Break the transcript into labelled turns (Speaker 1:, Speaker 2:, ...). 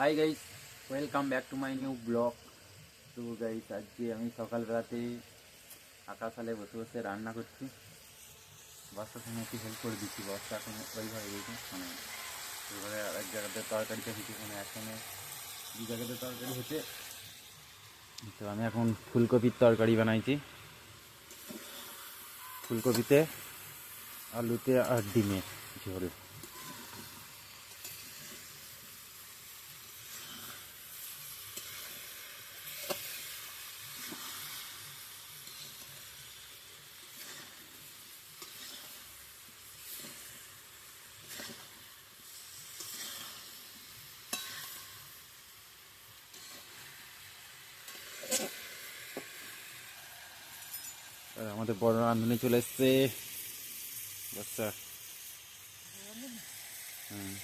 Speaker 1: Hi guys welcome back to my new blog তো guys আজকে আমি সকালবেলাতে আকাশ আলে বসে বসে রান্না করছি। বর্ষার সঙ্গে একটু হেল্প করে দিচ্ছি, বর্ষা এখন ওইভাবে গেছে মানে ওইভাবে এক জায়গাতে তরকারিটা হচ্ছে মানে একসঙ্গে দু জায়গাতে তরকারি হচ্ছে তো আমি এখন ফুলকপির তরকারি বানাইছি। ফুলকপিতে আলুতে আর ডিমে ঝোল। আমাদের বড় রাঁধুনি চলে এসছে। বাচ্চা। হুম।